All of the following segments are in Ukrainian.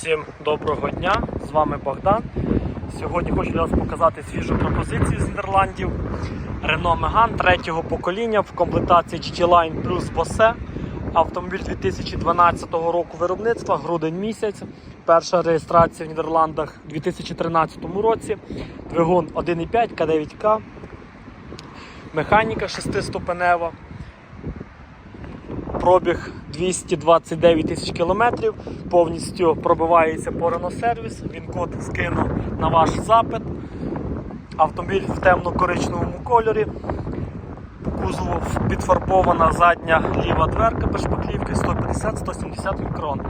Всім доброго дня! З вами Богдан. Сьогодні хочу для вас показати свіжу пропозицію з Нідерландів. Renault Megane третього покоління в комплектації GT Line Plus Bose. Автомобіль 2012 року виробництва, грудень місяць. Перша реєстрація в Нідерландах у 2013 році. Двигун 1,5 К9К. Механіка 6-ступенева. Пробіг 229 тисяч кілометрів, повністю пробивається по сервіс. Він код скину на ваш запит. Автомобіль в темно-коричневому кольорі. По кузову підфарбована задня ліва дверка без шпаклівки 150-170 мікрон.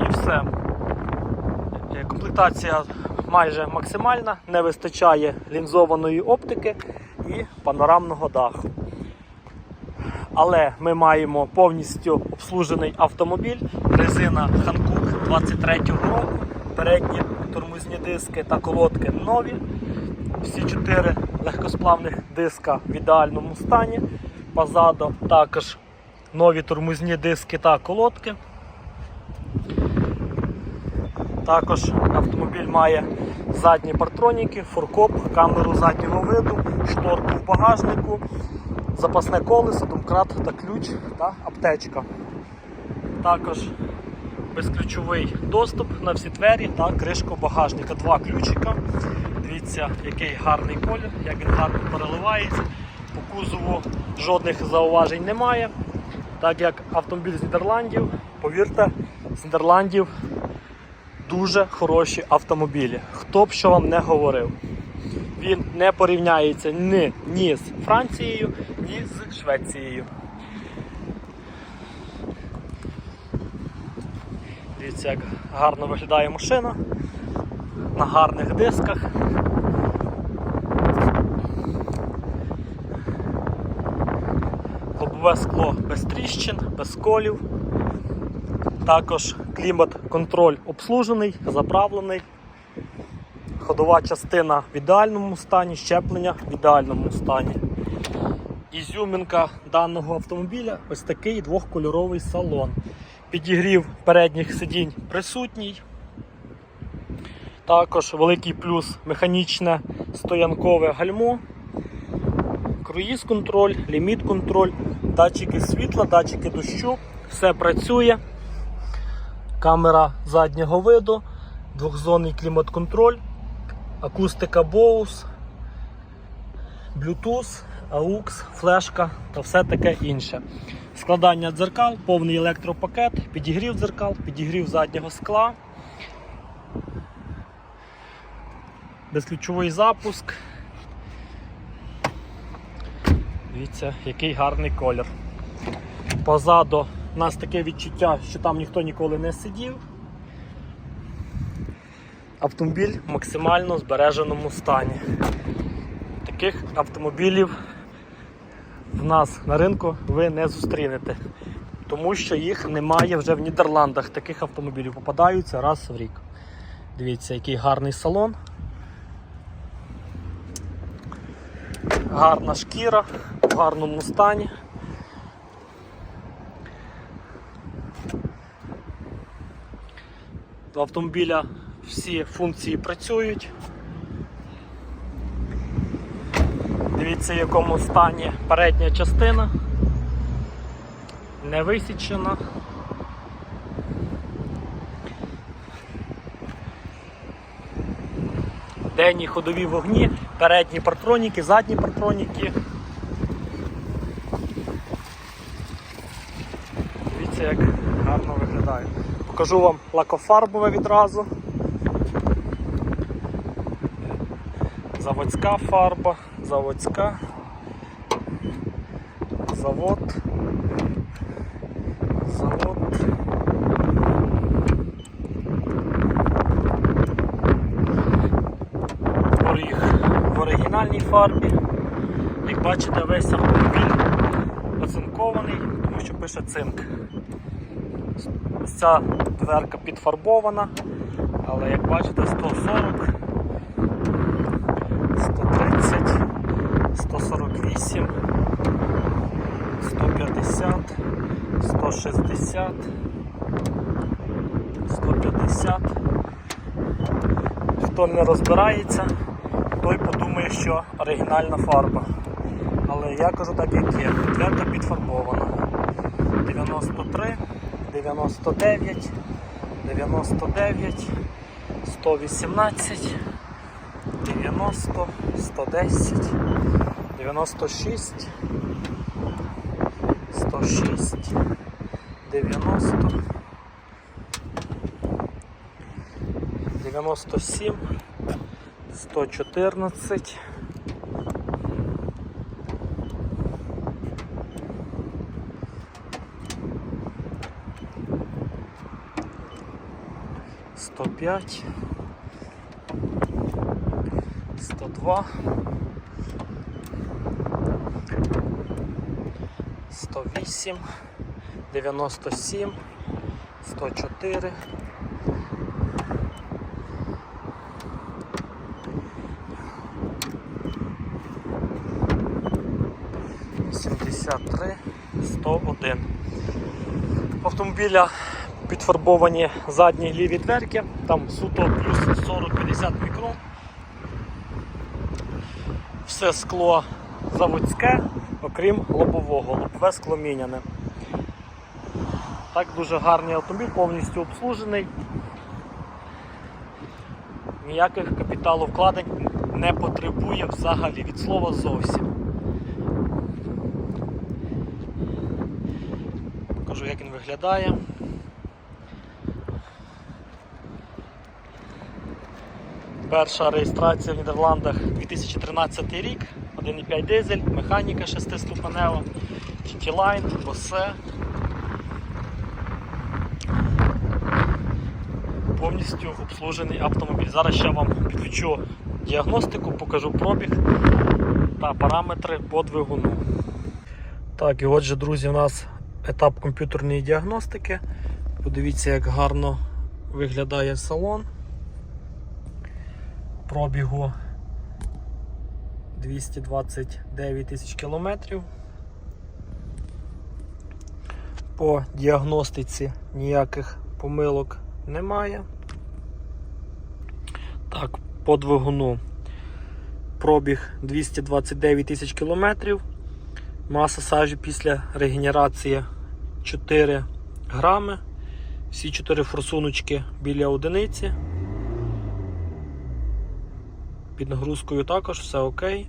І все. Е, Комплектація майже максимальна, не вистачає лінзованої оптики і панорамного даху. Але ми маємо повністю обслужений автомобіль, резина Hankook 23-го року, передні тормозні диски та колодки нові. Всі чотири легкосплавних диска в ідеальному стані. Позаду також нові тормозні диски та колодки. Також автомобіль має задні партроніки, фуркоп, камеру заднього виду, шторку в багажнику, запасне колесо, домкрат та ключ та аптечка. Також безключовий доступ на всі двері та кришку багажника. Два ключика. Дивіться, який гарний колір, як він гарно переливається. По кузову жодних зауважень немає. Так як автомобіль з Нідерландів, повірте, з Нідерландів дуже хороші автомобілі. Хто б що вам не говорив. Він не порівняється ні, ні з Францією, ні з Швецією. Дивіться, як гарно виглядає машина на гарних дисках. Лобове скло без тріщин, без колів. Також клімат-контроль обслужений, заправлений. Ходова частина в ідеальному стані, щеплення в ідеальному стані. Ізюмінка даного автомобіля ось такий двохкольоровий салон. Підігрів передніх сидінь присутній. Також великий плюс механічне стоянкове гальмо, круїз контроль, ліміт контроль, датчики світла, датчики дощу, все працює. Камера заднього виду, двохзонний клімат-контроль, акустика Bose, Bluetooth, AUX, флешка та все таке інше. Складання дзеркал, повний електропакет, підігрів дзеркал, підігрів заднього скла, безключовий запуск. Дивіться, який гарний колір. Позаду у нас таке відчуття, що там ніхто ніколи не сидів. Автомобіль в максимально збереженому стані. Таких автомобілів в нас на ринку ви не зустрінете, тому що їх немає вже в Нідерландах. Таких автомобілів попадаються раз в рік. Дивіться, який гарний салон. Гарна шкіра в гарному стані. До автомобіля всі функції працюють. Дивіться, в якому стані передня частина. Не висічена. Денні ходові вогні, передні партроніки, задні партроніки. Дивіться, як гарно виглядає. Покажу вам лакофарбове відразу. Заводська фарба, заводська, завод, завод. Оріг в оригінальній фарбі. Як бачите, весь автомобіль оцинкований, тому що пише цинк. Ось Ця дверка підфарбована, але як бачите 140, 160, 150. Хто не розбирається, той подумає, що оригінальна фарба. Але я кажу так, як є. Дверка підфарбована. 93, 99, 99, 118, 90, 110, 96, 106, 90, 97, 114, сто п'ять, сто два, сто вісім, дев'яносто сім, сто чотири. Сімдесят три, сто. Автомобіля підфарбовані задні ліві дверки, там суто плюс 40-50 мікрон. Все скло заводське, окрім лобового, лобове скло міняне. Так дуже гарний автомобіль, повністю обслужений. Ніяких капіталовкладень не потребує взагалі від слова зовсім. Покажу, як він виглядає. Перша реєстрація в Нідерландах 2013 рік, 1,5 дизель, механіка 6-ступенева, TT-Line, Bose. Повністю обслужений автомобіль. Зараз ще вам підключу діагностику, покажу пробіг та параметри по двигуну. Так, і отже, друзі, у нас етап комп'ютерної діагностики. Подивіться, як гарно виглядає салон. Пробігу 229 тисяч кілометрів. По діагностиці ніяких помилок немає. Так, по двигуну пробіг 229 тисяч кілометрів. Маса сажі після регенерації 4 грами. Всі 4 форсуночки біля одиниці. Під нагрузкою також все окей.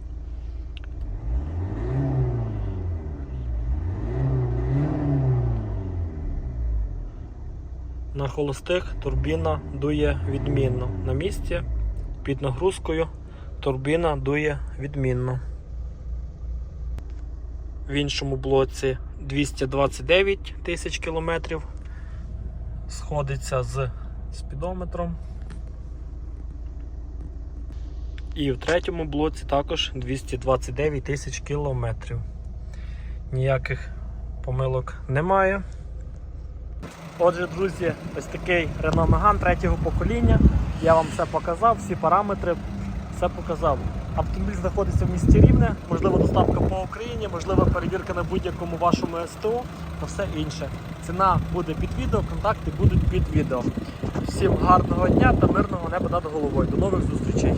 На холостих турбіна дує відмінно. На місці під нагрузкою турбіна дує відмінно. В іншому блоці 229 тисяч кілометрів. Сходиться з спідометром. І в третьому блоці також 229 тисяч кілометрів. Ніяких помилок немає. Отже, друзі, ось такий Renault Megane третього покоління. Я вам все показав, всі параметри, все показав. Автомобіль знаходиться в місті Рівне, можливо, доставка по Україні, можливо, перевірка на будь-якому вашому СТО та все інше. Ціна буде під відео, контакти будуть під відео. Всім гарного дня та мирного неба над головою. До нових зустрічей!